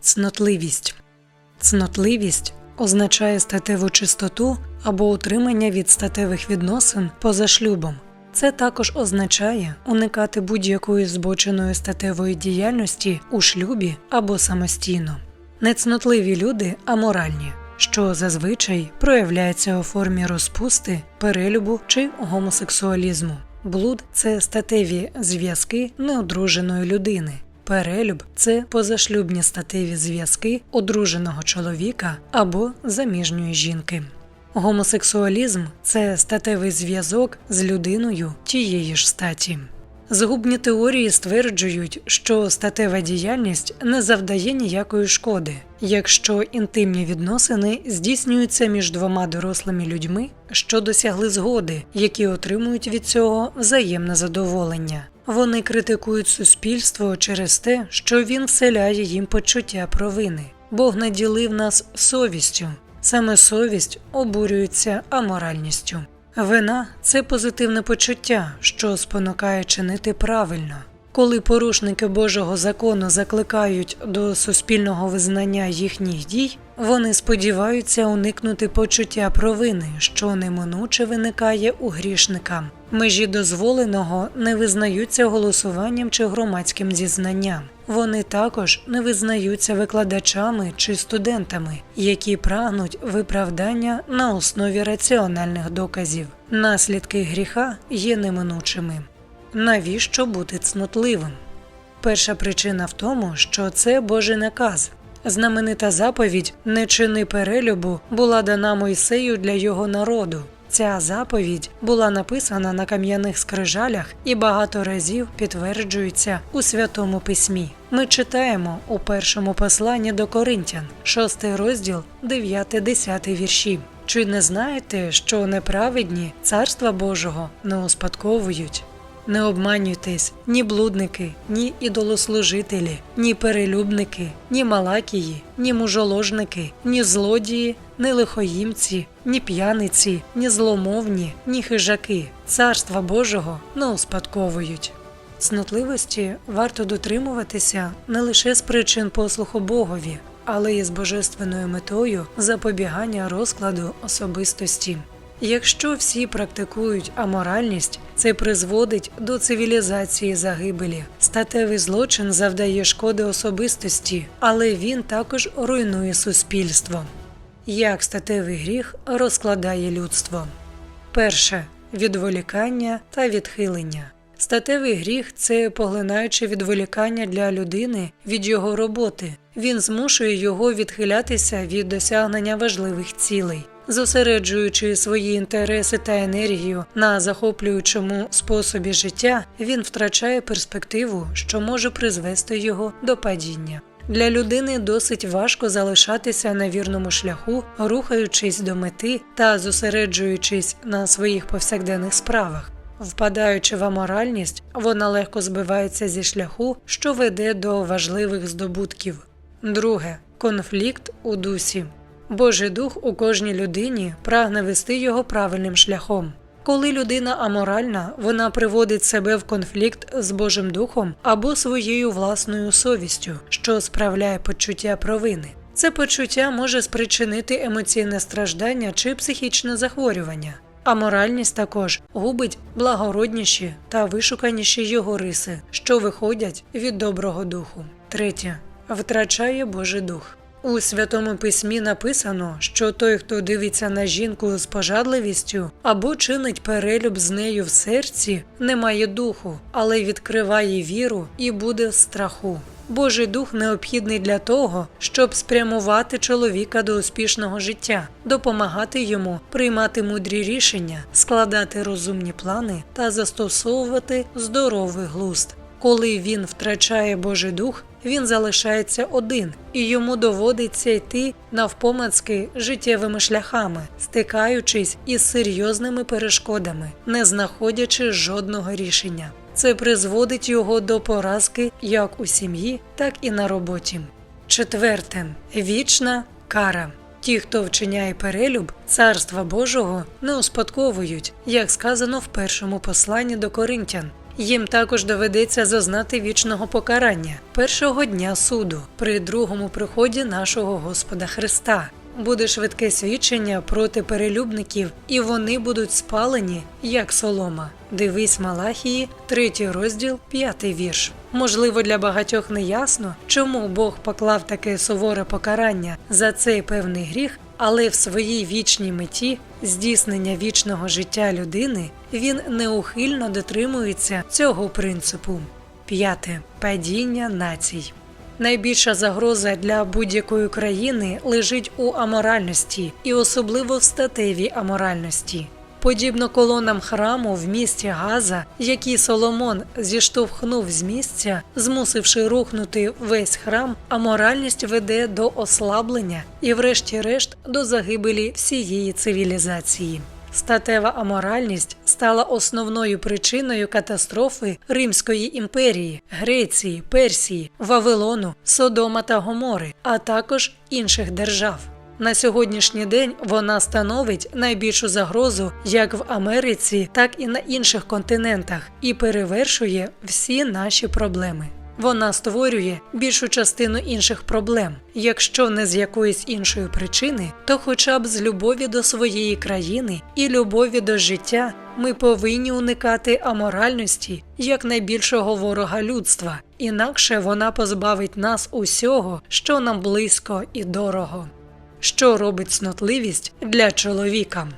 Цнотливість. Цнотливість означає статеву чистоту або утримання від статевих відносин поза шлюбом. Це також означає уникати будь-якої збоченої статевої діяльності у шлюбі або самостійно. Нецнотливі люди аморальні, що зазвичай проявляється у формі розпусти, перелюбу чи гомосексуалізму. Блуд це статеві зв'язки неодруженої людини. Перелюб це позашлюбні статеві зв'язки одруженого чоловіка або заміжньої жінки. Гомосексуалізм це статевий зв'язок з людиною тієї ж статі. Згубні теорії стверджують, що статева діяльність не завдає ніякої шкоди, якщо інтимні відносини здійснюються між двома дорослими людьми, що досягли згоди, які отримують від цього взаємне задоволення. Вони критикують суспільство через те, що він вселяє їм почуття провини. Бог наділив нас совістю. Саме совість обурюється аморальністю. Вина це позитивне почуття, що спонукає чинити правильно. Коли порушники Божого закону закликають до суспільного визнання їхніх дій, вони сподіваються уникнути почуття провини, що неминуче виникає у грішника. Межі дозволеного не визнаються голосуванням чи громадським зізнанням. Вони також не визнаються викладачами чи студентами, які прагнуть виправдання на основі раціональних доказів. Наслідки гріха є неминучими. Навіщо бути цнотливим? Перша причина в тому, що це Божий наказ. Знаменита заповідь Не чини перелюбу була дана Мойсею для його народу. Ця заповідь була написана на кам'яних скрижалях і багато разів підтверджується у святому письмі. Ми читаємо у першому посланні до Коринтян, 6 розділ, 9-10 вірші. Чи не знаєте, що неправедні царства Божого не успадковують? Не обманюйтесь ні блудники, ні ідолослужителі, ні перелюбники, ні малакії, ні мужоложники, ні злодії, ні лихоїмці, ні п'яниці, ні зломовні, ні хижаки. Царства Божого не успадковують. Цнотливості варто дотримуватися не лише з причин послуху Богові, але й з божественною метою запобігання розкладу особистості. Якщо всі практикують аморальність, це призводить до цивілізації загибелі. Статевий злочин завдає шкоди особистості, але він також руйнує суспільство. Як статевий гріх розкладає людство? Перше відволікання та відхилення. Статевий гріх це поглинаюче відволікання для людини від його роботи. Він змушує його відхилятися від досягнення важливих цілей. Зосереджуючи свої інтереси та енергію на захоплюючому способі життя, він втрачає перспективу, що може призвести його до падіння. Для людини досить важко залишатися на вірному шляху, рухаючись до мети та зосереджуючись на своїх повсякденних справах. Впадаючи в аморальність, вона легко збивається зі шляху, що веде до важливих здобутків. Друге конфлікт у дусі. Божий дух у кожній людині прагне вести його правильним шляхом. Коли людина аморальна, вона приводить себе в конфлікт з Божим Духом або своєю власною совістю, що справляє почуття провини. Це почуття може спричинити емоційне страждання чи психічне захворювання. Аморальність також губить благородніші та вишуканіші його риси, що виходять від доброго духу. Третє втрачає Божий дух. У святому письмі написано, що той, хто дивиться на жінку з пожадливістю або чинить перелюб з нею в серці, не має духу, але відкриває віру і буде в страху. Божий дух необхідний для того, щоб спрямувати чоловіка до успішного життя, допомагати йому приймати мудрі рішення, складати розумні плани та застосовувати здоровий глузд. Коли він втрачає Божий дух, він залишається один, і йому доводиться йти навпомацки життєвими шляхами, стикаючись із серйозними перешкодами, не знаходячи жодного рішення. Це призводить його до поразки як у сім'ї, так і на роботі. Четверте вічна кара. Ті, хто вчиняє перелюб, царства Божого не успадковують, як сказано в першому посланні до Коринтян, Їм також доведеться зазнати вічного покарання першого дня суду при другому приході нашого Господа Христа. Буде швидке свідчення проти перелюбників, і вони будуть спалені, як солома. Дивись Малахії, третій розділ, п'ятий вірш. Можливо, для багатьох не ясно, чому Бог поклав таке суворе покарання за цей певний гріх, але в своїй вічній меті здійснення вічного життя людини він неухильно дотримується цього принципу. П'яте падіння націй. Найбільша загроза для будь-якої країни лежить у аморальності і особливо в статевій аморальності. Подібно колонам храму в місті Газа, які Соломон зіштовхнув з місця, змусивши рухнути весь храм, аморальність веде до ослаблення і, врешті-решт, до загибелі всієї цивілізації. Статева аморальність стала основною причиною катастрофи Римської імперії, Греції, Персії, Вавилону, Содома та Гомори, а також інших держав. На сьогоднішній день вона становить найбільшу загрозу як в Америці, так і на інших континентах і перевершує всі наші проблеми. Вона створює більшу частину інших проблем, якщо не з якоїсь іншої причини, то хоча б з любові до своєї країни і любові до життя ми повинні уникати аморальності як найбільшого ворога людства, інакше вона позбавить нас усього, що нам близько і дорого. Що робить снотливість для чоловіка?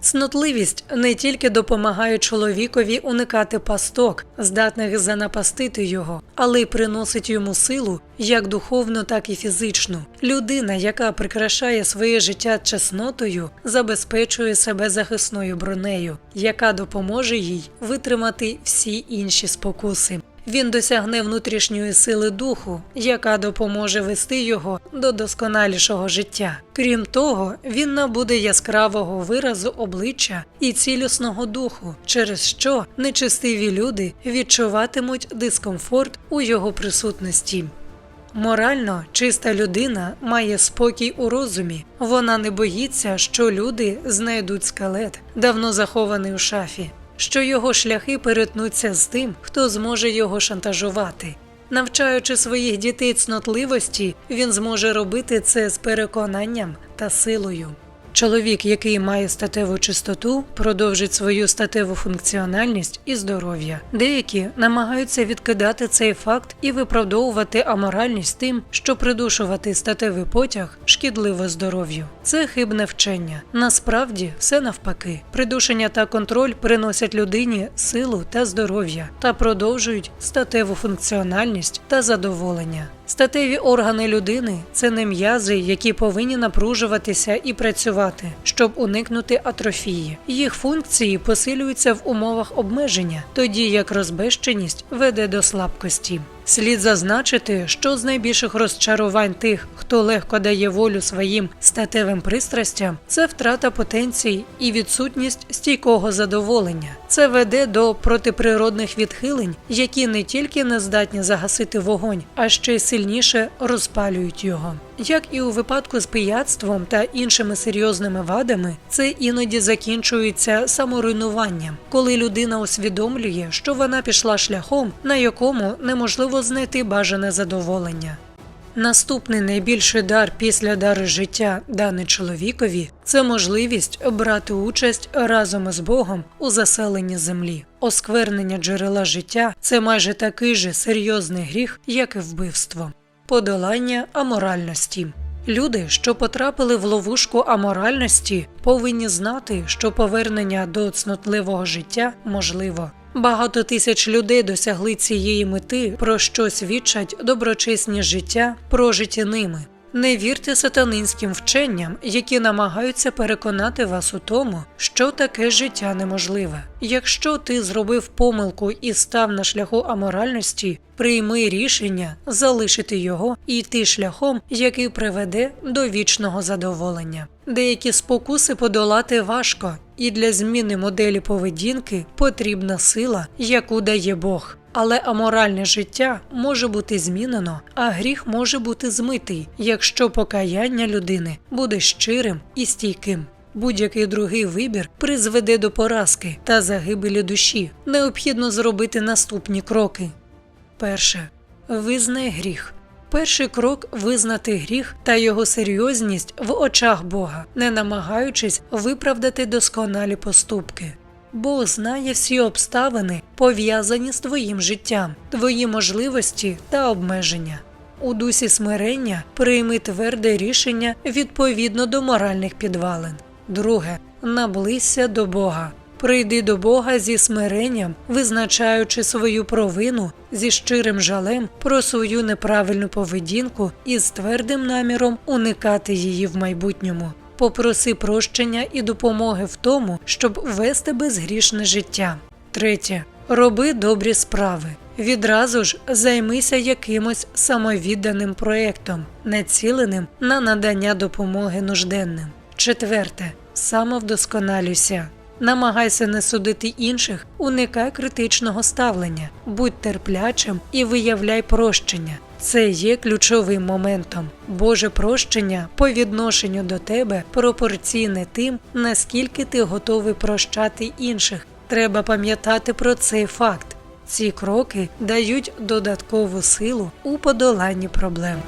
Снотливість не тільки допомагає чоловікові уникати пасток, здатних занапастити його, але й приносить йому силу як духовну, так і фізичну. Людина, яка прикрашає своє життя чеснотою, забезпечує себе захисною бронею, яка допоможе їй витримати всі інші спокуси. Він досягне внутрішньої сили духу, яка допоможе вести його до досконалішого життя. Крім того, він набуде яскравого виразу обличчя і цілісного духу, через що нечистиві люди відчуватимуть дискомфорт у його присутності. Морально чиста людина має спокій у розумі. Вона не боїться, що люди знайдуть скелет, давно захований у шафі що його шляхи перетнуться з тим, хто зможе його шантажувати. Навчаючи своїх дітей цнотливості, він зможе робити це з переконанням та силою. Чоловік, який має статеву чистоту, продовжить свою статеву функціональність і здоров'я. Деякі намагаються відкидати цей факт і виправдовувати аморальність тим, що придушувати статевий потяг шкідливо здоров'ю. Це хибне вчення. Насправді все навпаки. Придушення та контроль приносять людині силу та здоров'я та продовжують статеву функціональність та задоволення. Статеві органи людини це не м'язи, які повинні напружуватися і працювати, щоб уникнути атрофії. Їх функції посилюються в умовах обмеження, тоді як розбещеність веде до слабкості. Слід зазначити, що з найбільших розчарувань тих, хто легко дає волю своїм статевим пристрастям, це втрата потенцій і відсутність стійкого задоволення. Це веде до протиприродних відхилень, які не тільки не здатні загасити вогонь, а ще й сильніше розпалюють його. Як і у випадку з пияцтвом та іншими серйозними вадами, це іноді закінчується саморуйнуванням, коли людина усвідомлює, що вона пішла шляхом, на якому неможливо знайти бажане задоволення. Наступний найбільший дар після дару життя даний чоловікові це можливість брати участь разом із Богом у заселенні землі. Осквернення джерела життя це майже такий же серйозний гріх, як і вбивство подолання аморальності. Люди, що потрапили в ловушку аморальності, повинні знати, що повернення до цнотливого життя можливо. Багато тисяч людей досягли цієї мети, про що свідчать доброчесні життя, прожиті ними. Не вірте сатанинським вченням, які намагаються переконати вас у тому, що таке життя неможливе. Якщо ти зробив помилку і став на шляху аморальності, прийми рішення залишити його і йти шляхом, який приведе до вічного задоволення. Деякі спокуси подолати важко, і для зміни моделі поведінки потрібна сила, яку дає Бог. Але аморальне життя може бути змінено, а гріх може бути змитий, якщо покаяння людини буде щирим і стійким. Будь-який другий вибір призведе до поразки та загибелі душі. Необхідно зробити наступні кроки. Перше. Визнай гріх. Перший крок визнати гріх та його серйозність в очах Бога, не намагаючись виправдати досконалі поступки. Бог знає всі обставини, пов'язані з твоїм життям, твої можливості та обмеження. У дусі смирення прийми тверде рішення відповідно до моральних підвалин. Друге, наблизься до Бога. Прийди до Бога зі смиренням, визначаючи свою провину зі щирим жалем про свою неправильну поведінку і з твердим наміром уникати її в майбутньому. Попроси прощення і допомоги в тому, щоб вести безгрішне життя. Третє. Роби добрі справи. Відразу ж займися якимось самовідданим проєктом, націленим на надання допомоги нужденним. Четверте. Самовдосконалюйся. Намагайся не судити інших, уникай критичного ставлення, будь терплячим і виявляй прощення. Це є ключовим моментом. Боже прощення по відношенню до тебе пропорційне тим, наскільки ти готовий прощати інших. Треба пам'ятати про цей факт. Ці кроки дають додаткову силу у подоланні проблем.